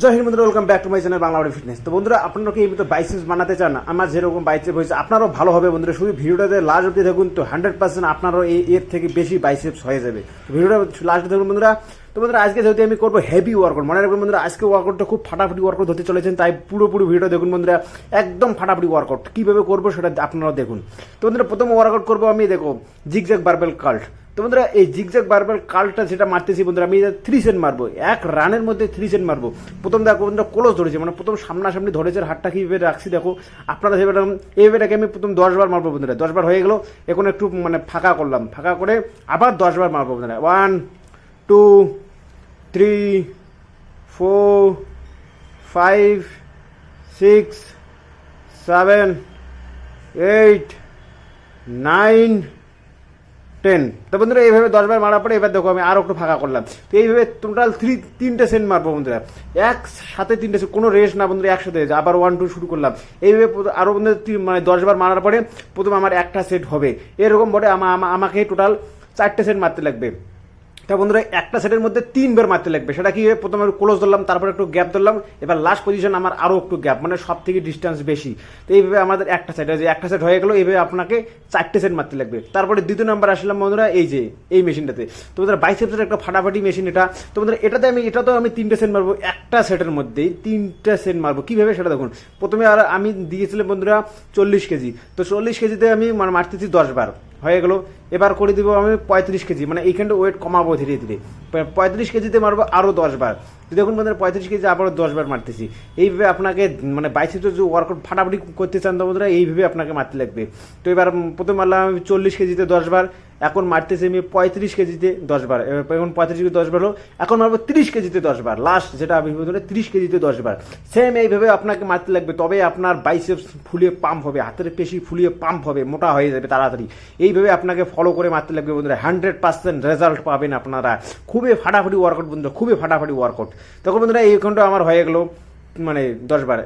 জয় হিন্দ বন্ধুরা welcome back to my channel Bangla fitness তো বন্ধুরা, আপনারা কি এই মতো বাইসেপস বানাতে চান আমার যেরকম বাইসেপ হয়েছে, আপনারও ভালো হবে বন্ধুরা। শুধু ভিডিওটাতে লাস্ট অব্দি দেখুন তো হান্ড্রেড পার্সেন্ট আপনারও এই এর থেকে বেশি বাইসেপস হয়ে যাবে। ভিডিওটা লাস্ট দেখুন বন্ধুরা। তো বন্ধুরা, আজকে যেহেতু আমি করব হেভি ওয়ার্কআউট মনে রাখবেন বন্ধুরা, আজকে ওয়ার্কআউটটা খুব ফাটাফাটি ওয়ার্কআউট হতে চলেছেন, তাই পুরোপুরি ভিডিও দেখুন বন্ধুরা, একদম ফাটাফাটি ওয়ার্কআউট কীভাবে করব সেটা আপনারা দেখুন। তো বন্ধুরা, প্রথম ওয়ার্কআউট করব আমি, দেখো জিগজ্যাগ বারবেল কাল্ট তো বন্ধুরা, এই জিগজ্যাগ বারবার কালটা যেটা মারতেছি বন্ধুরা, আমি থ্রি সেন্ট মারবো, এক রানের মধ্যে থ্রি সেন্ট মারবো। প্রথম দেখো বন্ধুরা ক্লোজ ধরেছে মানে প্রথম সামনাসামনি ধরেছে হাতটা কীভাবে রাখছি দেখো, আপনারা সেভাবে এইভাবেটাকে আমি প্রথম দশ বার মারবো বন্ধুরা, দশ বার হয়ে গেলো, এখন একটু মানে ফাঁকা করলাম, ফাঁকা করে আবার দশ বার মারবো বন্ধুরা। One two three four five six seven eight nine ten তো বন্ধুরা, এইভাবে দশবার মারার পরে এবার দেখো আমি আরও একটু ফাঁকা করলাম। তো এইভাবে টোটাল থ্রি তিনটে সেন্ট মারবো বন্ধুরা। একসাথে তিনটে সেন্ট কোনো রেস্ট না বন্ধুরা, একসাথে আবার ওয়ান টু শুরু করলাম। এইভাবে আরও বন্ধুরা মানে দশবার মারার পরে প্রথম আমার একটা সেট হবে। এরকম আমা- আমাকে টোটাল চারটে সেট মারতে লাগবে। তা বন্ধুরা, একটা সেটের মধ্যে তিনবার মারতে লাগবে। সেটা কি, প্রথমে ক্লোজ ধরলাম, তারপর একটু গ্যাপ ধরলাম, এবার লাস্ট পজিশন আমার আরও একটু গ্যাপ মানে সব থেকে ডিস্টেন্স বেশি। তো এইভাবে আমাদের একটা সেট যে একটা সেট হয়ে গেলো, এইভাবে আপনাকে চারটে সেট মারতে লাগবে। তারপরে দ্বিতীয় নাম্বার আসলাম বন্ধুরা, এই যে, এই মেশিনটাতে। তো বন্ধুরা বাইসেপসের একটা ফাটাফাটি মেশিন এটা। তো বন্ধুরা, এটাতে আমি এটা তো আমি তিনটে সেট মারবো, একটা সেটের মধ্যেই তিনটা সেট মারবো। কীভাবে, সেটা দেখুন। প্রথমে আর আমি দিয়েছিলাম বন্ধুরা চল্লিশ কেজি। তো চল্লিশ কেজিতে আমি মারতেছি দশ বার। হয়ে গেল। এবার করে দিব আমি পঁয়ত্রিশ কেজি মানে এইখানটা ওয়েট কমাবো ধীরে ধীরে। পঁয়ত্রিশ কেজিতে মারবো আরও দশ বার। দেখুন বন্ধুরা পঁয়ত্রিশ কেজি আবারও দশ বার মারতেছি, এইভাবে আপনাকে মানে বাইসেপের যে ওয়ার্কআউট ফাটাফাটি করতে চান তো বন্ধুরা, এইভাবে আপনাকে মারতে লাগবে। তো এবার প্রথম মারলাম আমি চল্লিশ কেজিতে দশ বার এখন মারতেছি আমি পঁয়ত্রিশ কেজিতে দশ বার এবার এখন পঁয়ত্রিশ কেজি দশ বার হলো, এখন মারবো তিরিশ কেজিতে দশ বার লাস্ট যেটা আমি বলতে তিরিশ কেজিতে দশ বার সেম এইভাবে আপনাকে মারতে লাগবে, তবে আপনার বাইসেপস ফুলিয়ে পাম্প হবে, হাতের পেশি ফুলিয়ে পাম্প হবে, মোটা হয়ে যাবে তাড়াতাড়ি। এইভাবে আপনাকে ফলো করে মারতে লাগবে বন্ধুরা হান্ড্রেড পার্সেন্ট রেজাল্ট পাবেন আপনারা। খুবই ফাটাফাটি ওয়ার্কআউট বন্ধুরা, খুবই ফাটাফাটি ওয়ার্কআউট তখন বন্ধুরা এই ঘণ্টা আমার হয়ে গেলো মানে দশ বার।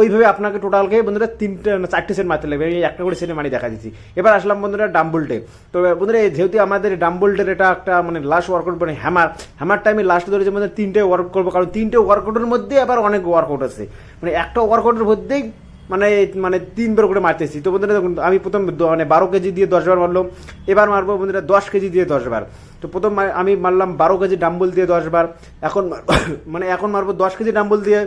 ওইভাবে আপনাকে টোটালকে বন্ধুরা তিনটে চারটে সেট মারতে লাগবে। আমি একটা করে সেটে মারি দেখা দিচ্ছি। এবার আসলাম বন্ধুরা ডাম্বুলটে তো। বন্ধুরা যেহেতু আমাদের ডাম্বুলটের এটা একটা মানে লাস্ট ওয়ার্কআউট মানে হ্যামার হ্যামারটা আমি লাস্ট ধরেছি মানে তিনটে ওয়ার্ক করব। কারণ তিনটে ওয়ার্কআউটের মধ্যে আবার অনেক ওয়ার্কআউট আছে। মানে একটা ওয়ার্কআউটের মধ্যেই মানে মানে তিনবার করে মারতেছি। তো বন্ধুরা দেখুন, আমি প্রথম মানে বারো কেজি দিয়ে দশবার মারলাম, এবার মারবো বন্ধুরা দশ কেজি দিয়ে দশবার। তো প্রথম আমি মারলাম বারো কেজি ডাম্বল দিয়ে দশবার, এখন মানে এখন মারবো দশ কেজি ডাম্বল দিয়ে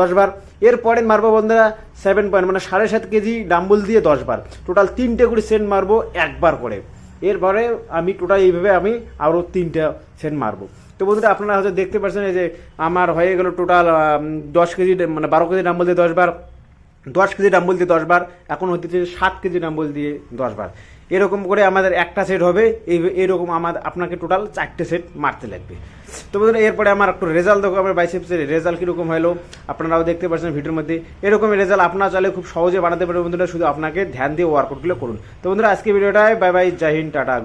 দশ বার এরপরে মারবো বন্ধুরা সেভেন পয়েন্ট মানে সাড়ে সাত কেজি ডাম্বল দিয়ে দশবার। টোটাল তিনটে করে সেন্ট মারবো একবার করে। এরপরে আমি টোটাল এইভাবে আমি আরও তিনটা সেন্ট মারবো। তো বন্ধুরা আপনারা হয়তো দেখতে পাচ্ছেন যে আমার হয়ে গেল টোটাল দশ কেজি মানে বারো কেজি ডাম্বল দিয়ে দশ বার দশ কেজি ডাম্বল দিয়ে দশ বার এখন হচ্ছে সাত কেজি ডাম্বল দিয়ে দশ বার এরকম করে আমাদের একটা সেট হবে, এই এরকম আমার, আপনাকে টোটাল চারটে সেট মারতে লাগবে। তো বন্ধুরা, এরপরে আমার একটু রেজাল্ট দেখো, আমার বাইসেপসের রেজাল্ট কীরকম হলো, আপনারাও দেখতে পাচ্ছেন ভিডিওর মধ্যে। এরকম রেজাল্ট আপনার চাইলে খুব সহজে বানাতে পারবেন বন্ধুরা, শুধু আপনাকে ধ্যান দিয়ে ওয়ার্কআউটগুলো করুন। তো বন্ধুরা, আজকে ভিডিওটায় বাই বাই জয় হিন্দ, টাটা